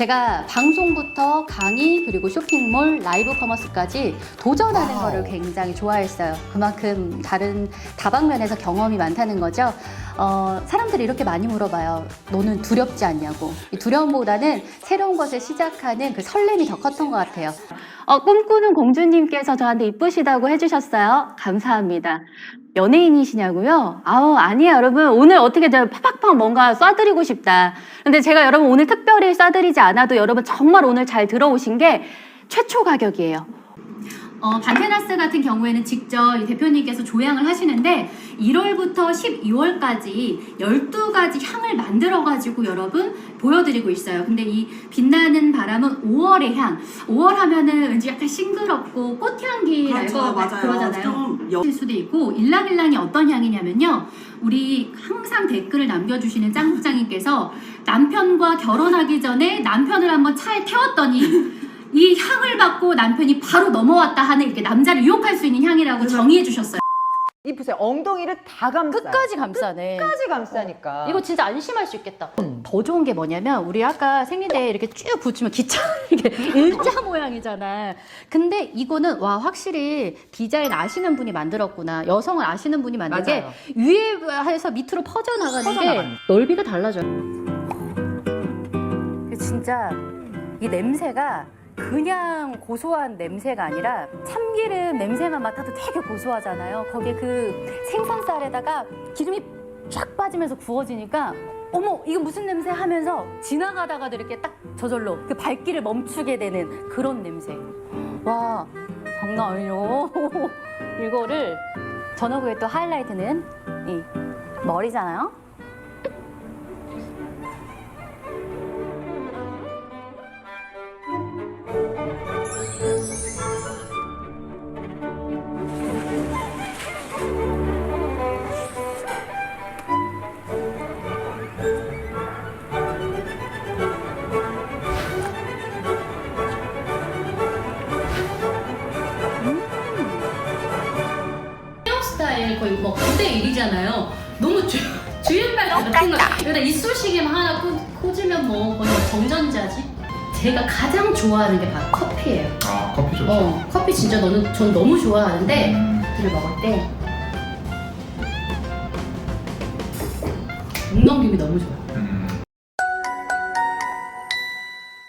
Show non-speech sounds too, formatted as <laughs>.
제가 방송부터 강의 그리고 쇼핑몰 라이브 커머스까지 도전하는 와우. 거를 굉장히 좋아했어요. 그만큼 다른 다방면에서 경험이 많다는 거죠. 어, 사람들이 이렇게 많이 물어봐요. 너는 두렵지 않냐고. 이 두려움보다는 새로운 것을 시작하는 그 설렘이 더 컸던 것 같아요. 어, 꿈꾸는 공주님께서 저한테 이쁘시다고 해주셨어요. 감사합니다. 연예인이시냐고요? 아우, 아니에요, 여러분. 오늘 어떻게 저 팍팍팍 뭔가 쏴드리고 싶다. 근데 제가 여러분 오늘 특별히 쏴드리지 않아도 여러분 정말 오늘 잘 들어오신 게 최초 가격이에요. 어, 반테나스 같은 경우에는 직접 이 대표님께서 조향을 하시는데 1월부터 12월까지 12가지 향을 만들어가지고 여러분 보여드리고 있어요. 근데 이 빛나는 바람은 5월의 향. 5월 하면은 왠지 약간 싱그럽고 꽃향기 날 그렇죠, 맞아요. 그러잖아요. 좀 수도 있고 일랑일랑이 어떤 향이냐면요. 우리 항상 댓글을 남겨주시는 짱국장님께서 남편과 결혼하기 전에 남편을 한번 차에 태웠더니 이 향을 받고 남편이 바로 넘어왔다 하는 이렇게 남자를 유혹할 수 있는 향이라고 정의해 주셨어요. 이 보세요. 엉덩이를 다 감싸. 끝까지 감싸네. 끝까지 감싸니까. 이거 진짜 안심할 수 있겠다. 더 좋은 게 뭐냐면 우리 아까 생리대 이렇게 쭉 붙이면 기차 이게 <laughs> 일자 모양이잖아. 근데 이거는 와 확실히 디자인 아시는 분이 만들었구나. 여성을 아시는 분이 만든 게 맞아요. 위에서 밑으로 퍼져 나가는 게 퍼져나가는. 넓이가 달라져요. 진짜 이 냄새가 그냥 고소한 냄새가 아니라 참기름 냄새만 맡아도 되게 고소하잖아요. 거기에 그 생선살에다가 기름이 쫙 빠지면서 구워지니까 어머 이거 무슨 냄새 하면서 지나가다가도 이렇게 딱 저절로 그 발길을 멈추게 되는 그런 냄새. 와 장난 아니요. <laughs> 이거를 전어구의 또 하이라이트는 이 머리잖아요. 거의 뭐 9대 1이잖아요. 너무 주, <laughs> 주윤발 같은 거. 여기다 이쑤시개만 하나 꽂, 꽂으면 뭐 거의 뭐 정전자지. 제가 가장 좋아하는 게 바로 커피예요. 아 커피 좋죠. 어, 커피 진짜 너는 전 너무 좋아하는데 음, 커피를 먹을 때 묵넘김이 너무 좋아요.